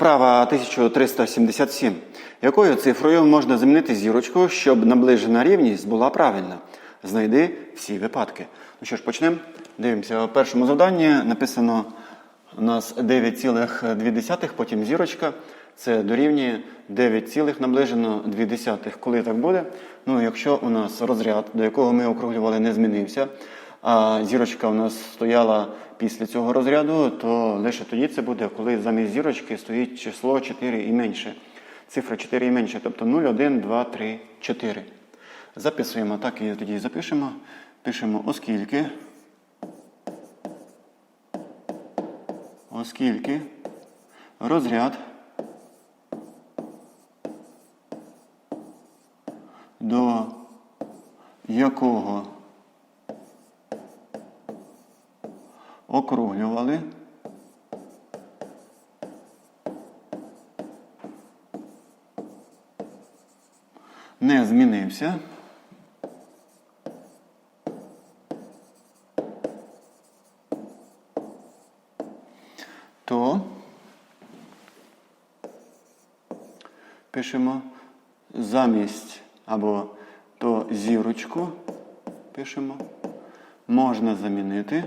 Вправа 1377. Якою цифрою можна замінити зірочку, щоб наближена рівність була правильна? Знайди всі випадки. Ну що ж, почнемо. Дивимося. У першому завданні написано у нас 9,2, потім зірочка. Це дорівнює 9, наближено 2. Коли так буде? Ну, якщо у нас розряд, до якого ми округлювали, не змінився, а зірочка у нас стояла після цього розряду, то лише тоді це буде, коли замість зірочки стоїть число 4 і менше. Цифра 4 і менше, тобто 0, 1, 2, 3, 4. Записуємо так і тоді запишемо. Пишемо оскільки. Оскільки розряд до якого округлювали не змінився. То пишемо замість або то зірочку пишемо, можна замінити.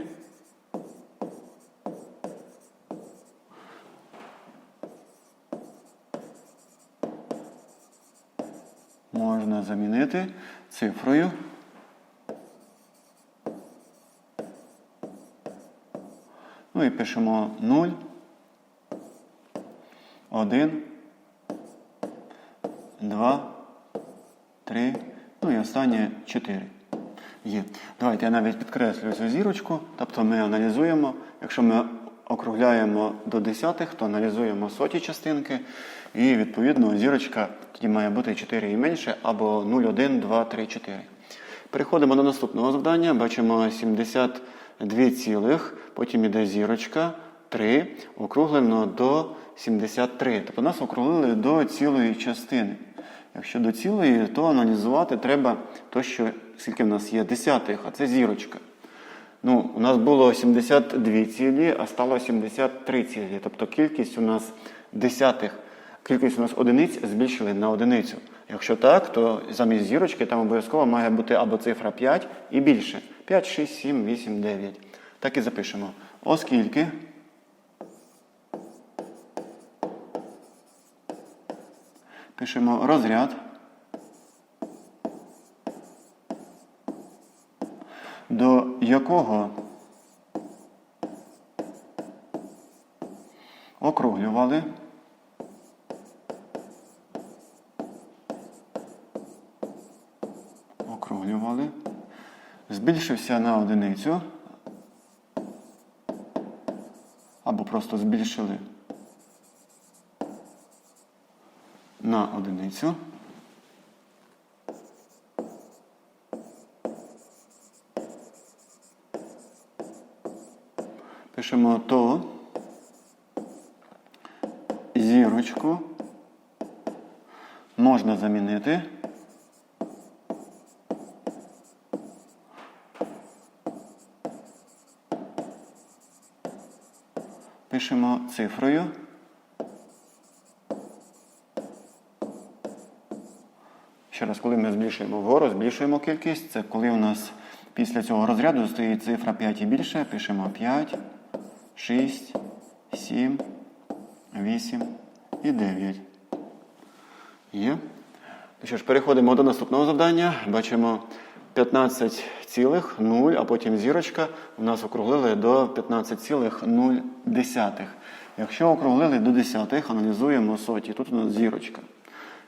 Можна замінити цифрою. Ну і пишемо 0, 1, 2, 3, ну і останнє 4. Є. Давайте я навіть підкреслюю цю зірочку. Тобто ми аналізуємо. Якщо ми округляємо до десятих, то аналізуємо соті частинки. І відповідно зірочка тоді має бути 4 і менше, або 0, 1, 2, 3, 4. Переходимо до наступного завдання. Бачимо 72 цілих, потім іде зірочка 3, округлено до 73. Тобто нас округлили до цілої частини. Якщо до цілої, то аналізувати треба то, що скільки в нас є десятих, а це зірочка. Ну, У нас було 72 цілі, а стало 73 цілі. Тобто кількість у нас десятих, кількість у нас одиниць збільшили на одиницю. Якщо так, то замість зірочки там обов'язково має бути або цифра 5 і більше. 5, 6, 7, 8, 9. Так і запишемо. Оскільки. Пишемо розряд. До якого округлювали. Округлювали, збільшився на одиницю. Або просто збільшили на одиницю. Пишемо то зірочку можна замінити пишемо цифрою. Ще раз, коли ми збільшуємо вгору, збільшуємо кількість. Це коли у нас після цього розряду стоїть цифра 5 і більше, пишемо 5, 6, 7, 8 і 9. Є. Ну Що ж, переходимо до наступного завдання. Бачимо 15 цілих 0, а потім зірочка. У нас округлили до 15,0. Якщо округлили до десятих, аналізуємо соті. Тут у нас зірочка.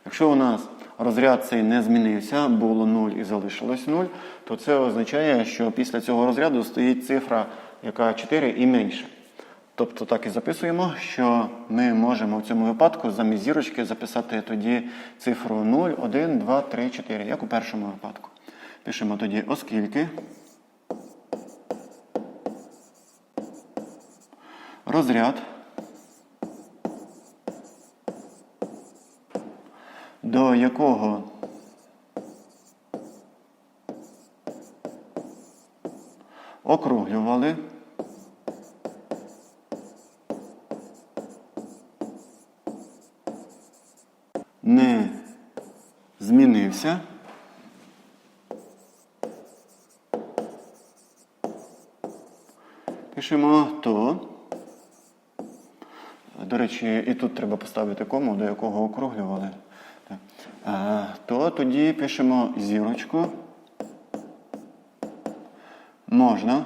Якщо у нас розряд цей не змінився, було 0 і залишилось 0, то це означає, що після цього розряду стоїть цифра, яка 4 і менше. Тобто так і записуємо, що ми можемо в цьому випадку замість зірочки записати тоді цифру 0, 1, 2, 3, 4, як у першому випадку. Пишемо тоді, оскільки розряд до якого округлювали не змінився. Пишемо то. До речі, і тут треба поставити кому, до якого округлювали. То тоді пишемо зірочку. Можна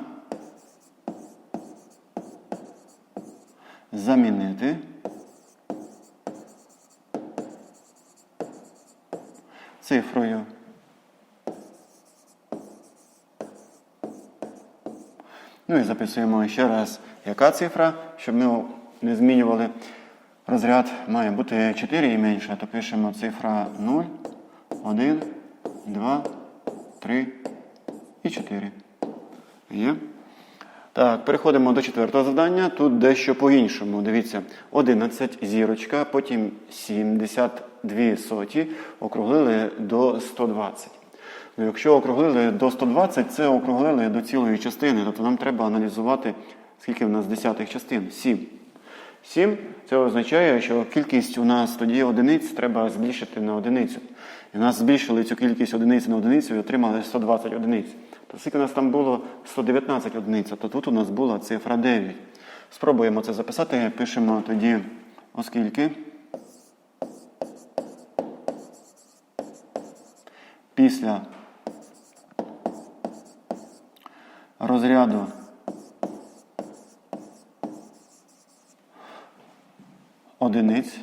замінити цифрою. Ну і записуємо ще раз, яка цифра, щоб ми не змінювали. Розряд має бути 4 і менше, то пишемо цифра 0, 1, 2, 3 і 4. Є. Так, переходимо до четвертого завдання. Тут дещо по-іншому. Дивіться, 11 зірочка, потім 72 соті, округлили до 120. Ну, якщо округлили до 120, це округлили до цілої частини. Тобто нам треба аналізувати, скільки в нас десятих частин? 7. 7 це означає, що кількість у нас тоді одиниць треба збільшити на одиницю. І у нас збільшили цю кількість одиниць на одиницю і отримали 120 одиниць. То скільки у нас там було 119 одиниць, то тут у нас була цифра 9. Спробуємо це записати. Пишемо тоді, оскільки. Після розряду. Одиниць.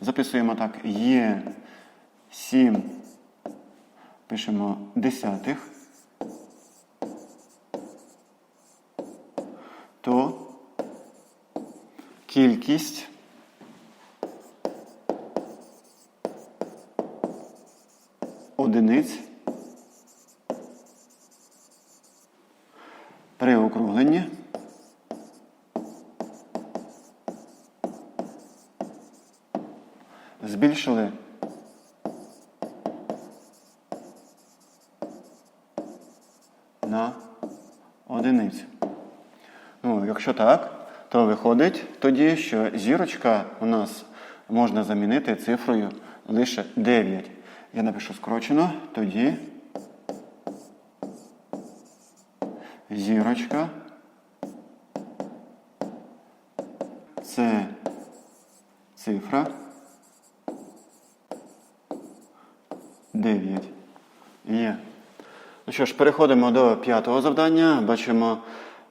Записуємо так, є 7, пишемо десятих, то кількість одиниць при округленні збільшили на одиницю. Ну, якщо так, то виходить тоді, що зірочка у нас можна замінити цифрою лише 9. Я напишу скорочено, тоді зірочка це цифра 9. Є. Ну що ж, переходимо до п'ятого завдання. Бачимо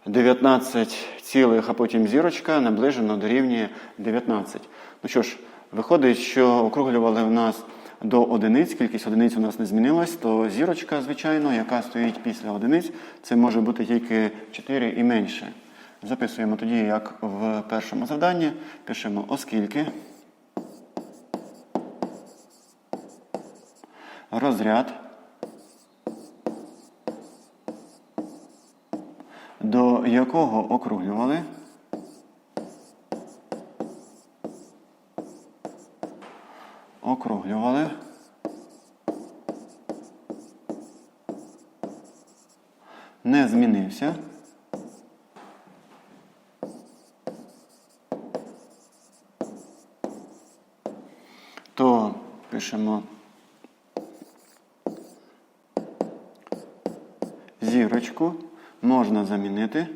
19 цілих, а потім зірочка наближено дорівнює 19. Ну що ж, виходить, що округлювали в нас до одиниць, кількість одиниць у нас не змінилась, то зірочка, звичайно, яка стоїть після одиниць, це може бути тільки 4 і менше. Записуємо тоді, як в першому завданні, пишемо оскільки. Розряд до якого округлювали? Округлювали. Не змінився. То пишемо. Зірочку можна замінити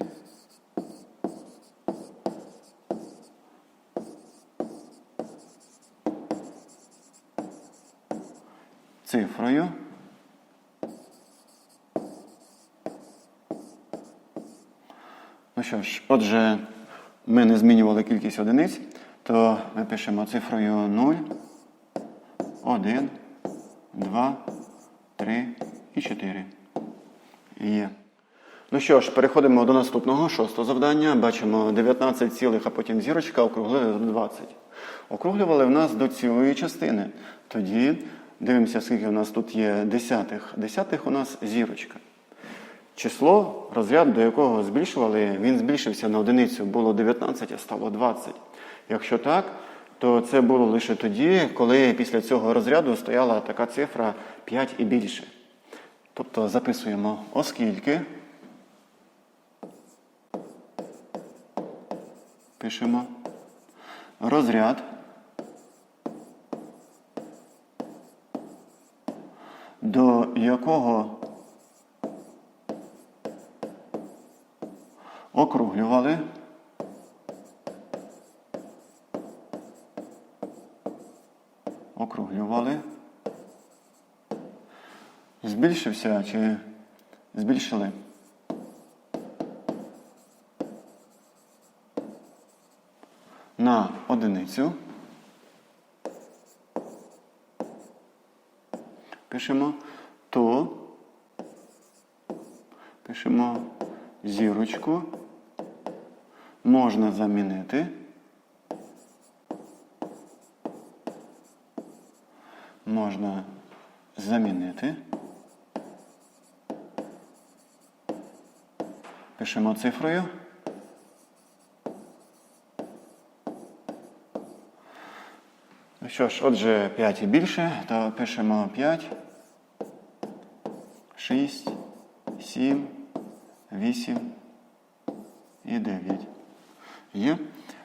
цифрою Ну що ж, отже, ми не змінювали кількість одиниць, то ми пишемо цифрою 0, 1, 2, 3 і 4. Є. Ну що ж, переходимо до наступного шостого завдання. Бачимо 19 цілих, а потім зірочка округлили до 20. Округлювали в нас до цілої частини. Тоді дивимося, скільки у нас тут є десятих. Десятих у нас зірочка. Число, розряд, до якого збільшували, він збільшився на одиницю. Було 19, а стало 20. Якщо так, то це було лише тоді, коли після цього розряду стояла така цифра 5 і більше. Тобто записуємо, оскільки пишемо. Розряд. До якого округлювали? Округлювали. Збільшився чи збільшили? на одиницю. Пишемо то, пишемо зірочку, можна замінити. Можна замінити. Пишемо цифрою. Що ж, отже, 5 і більше, то пишемо 5, 6, 7, 8 і 9. Є.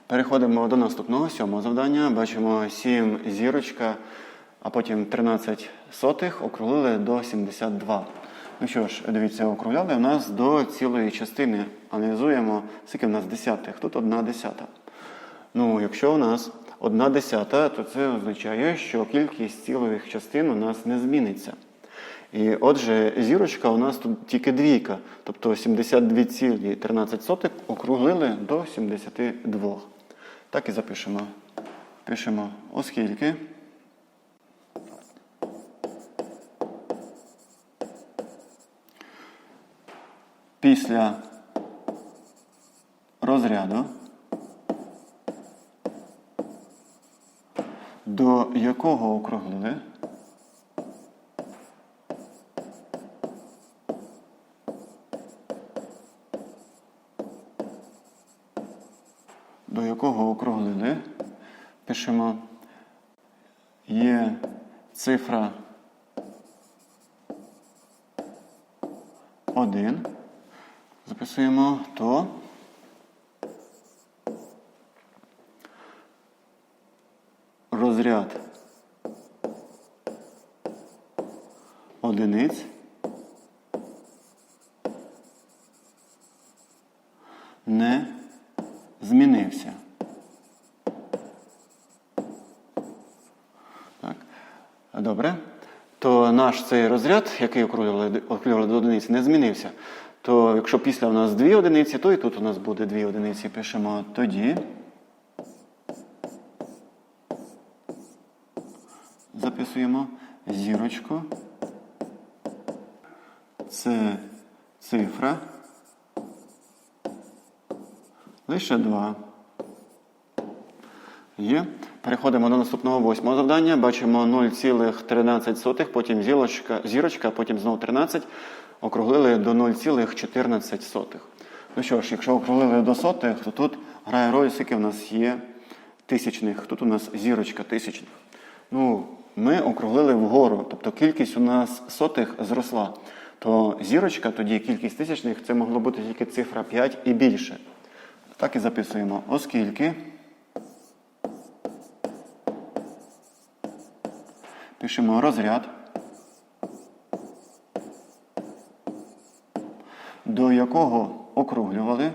Переходимо до наступного сьомого завдання. Бачимо 7 зірочка, а потім 13 сотих округлили до 72. Ну що ж, дивіться, округляли у нас до цілої частини. Аналізуємо, скільки в нас десятих. Тут одна десята. Ну, якщо у нас одна десята, то це означає, що кількість цілих частин у нас не зміниться. І отже, зірочка у нас тут тільки двійка, тобто 72,13 округлили до 72. Так і запишемо. Пишемо, оскільки. Після розряду до якого округлили до якого округлили, пишемо. Є цифра 1, записуємо то. розряд одиниць не змінився. Так. Добре. То наш цей розряд, який округлювали до одиниці, не змінився. То якщо після у нас дві одиниці, то і тут у нас буде дві одиниці. Пишемо тоді. записуємо зірочку. Це цифра. Лише 2. Є. Переходимо до наступного восьмого завдання. Бачимо 0,13, потім зірочка, зірочка, потім знову 13. Округлили до 0,14. Ну що ж, якщо округлили до сотих, то тут грає роль, скільки в нас є тисячних. Тут у нас зірочка тисячних. Ну, ми округлили вгору, тобто кількість у нас сотих зросла. То зірочка, тоді кількість тисячних, це могло бути тільки цифра 5 і більше. Так і записуємо, оскільки. Пишемо розряд, до якого округлювали.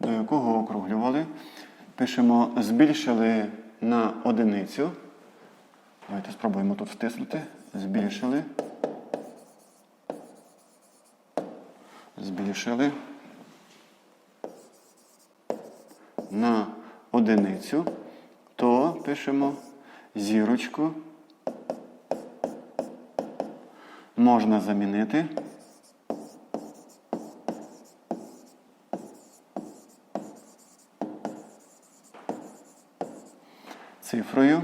до якого округлювали. Пишемо збільшили на одиницю. Давайте спробуємо тут втиснути. Збільшили. Збільшили на одиницю, то пишемо зірочку. Можна замінити. цифрою.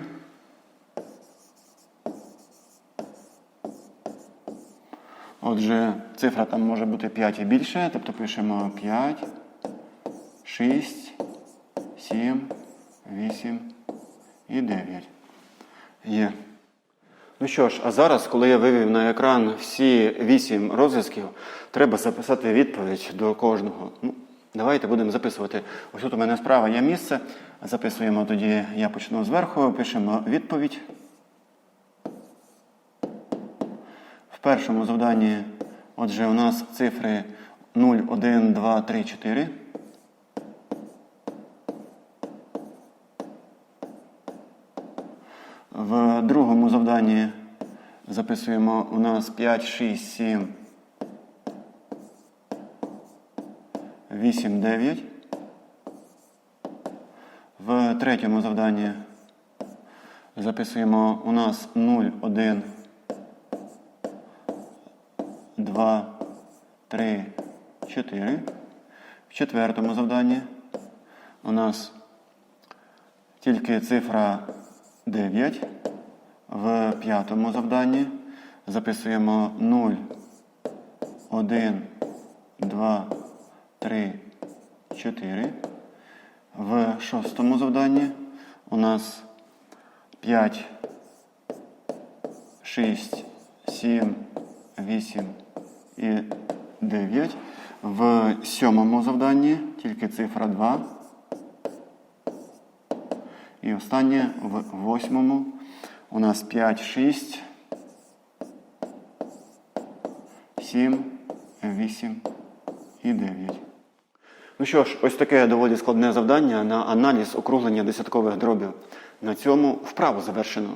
Отже, цифра там може бути 5 і більше, тобто пишемо 5, 6, 7, 8 і 9. Є. Ну що ж, а зараз, коли я вивів на екран всі вісім розв'язків, треба записати відповідь до кожного. Ну, давайте будемо записувати. Ось тут у мене справа є місце. Записуємо тоді, я почну зверху, пишемо відповідь. В першому завданні, отже, у нас цифри 0, 1, 2, 3, 4. В другому завданні записуємо у нас 5, 6, 7, 8, 9. В третьому завданні записуємо у нас 0, 1, 2, 3, 4. В четвертому завданні у нас тільки цифра 9. В п'ятому завданні записуємо 0, 1, 2, 3, 4. В шостому завданні у нас 5, 6, 7, 8 і 9. В сьомому завданні тільки цифра 2. І останнє в восьмому у нас 5, 6, 7, 8 і 9. Ну що ж, ось таке доволі складне завдання на аналіз округлення десяткових дробів. На цьому вправу завершено.